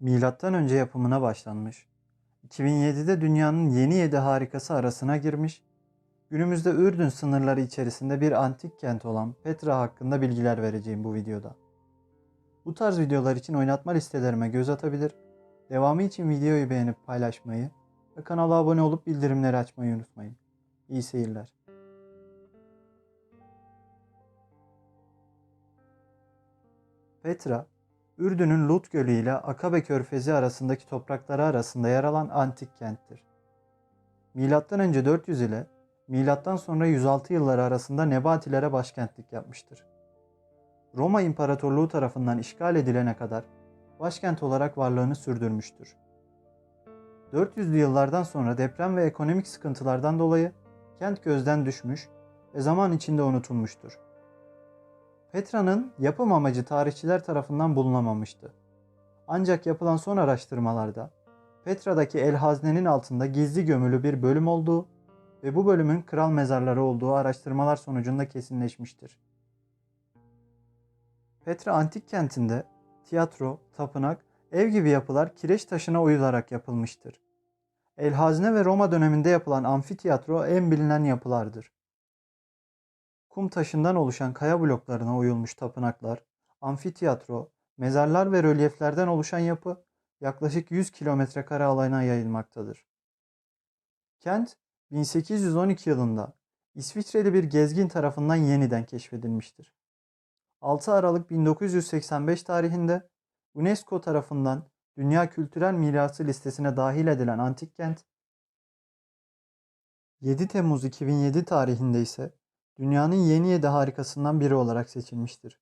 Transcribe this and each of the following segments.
milattan önce yapımına başlanmış. 2007'de dünyanın yeni 7 harikası arasına girmiş. Günümüzde Ürdün sınırları içerisinde bir antik kent olan Petra hakkında bilgiler vereceğim bu videoda. Bu tarz videolar için oynatma listelerime göz atabilir. Devamı için videoyu beğenip paylaşmayı ve kanala abone olup bildirimleri açmayı unutmayın. İyi seyirler. Petra, Ürdün'ün Lut Gölü ile Akabe Körfezi arasındaki toprakları arasında yer alan antik kenttir. Önce 400 ile sonra 106 yılları arasında Nebatilere başkentlik yapmıştır. Roma İmparatorluğu tarafından işgal edilene kadar başkent olarak varlığını sürdürmüştür. 400'lü yıllardan sonra deprem ve ekonomik sıkıntılardan dolayı kent gözden düşmüş ve zaman içinde unutulmuştur. Petra'nın yapım amacı tarihçiler tarafından bulunamamıştı. Ancak yapılan son araştırmalarda Petra'daki El Hazne'nin altında gizli gömülü bir bölüm olduğu ve bu bölümün kral mezarları olduğu araştırmalar sonucunda kesinleşmiştir. Petra antik kentinde tiyatro, tapınak, ev gibi yapılar kireç taşına oyularak yapılmıştır. El Hazne ve Roma döneminde yapılan amfiteyatro en bilinen yapılardır. Kum taşından oluşan kaya bloklarına oyulmuş tapınaklar, amfiteyatro, mezarlar ve rölyeflerden oluşan yapı yaklaşık 100 kilometre kare alana yayılmaktadır. Kent 1812 yılında İsviçreli bir gezgin tarafından yeniden keşfedilmiştir. 6 Aralık 1985 tarihinde UNESCO tarafından Dünya Kültürel Mirası listesine dahil edilen antik kent, 7 Temmuz 2007 tarihinde ise dünyanın yeni 7 harikasından biri olarak seçilmiştir.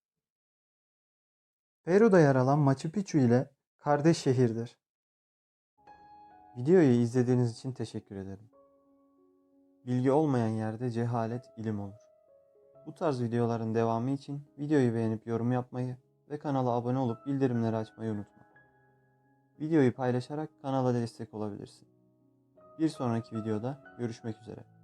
Peru'da yer alan Machu Picchu ile kardeş şehirdir. Videoyu izlediğiniz için teşekkür ederim. Bilgi olmayan yerde cehalet ilim olur. Bu tarz videoların devamı için videoyu beğenip yorum yapmayı ve kanala abone olup bildirimleri açmayı unutma. Videoyu paylaşarak kanala destek olabilirsin. Bir sonraki videoda görüşmek üzere.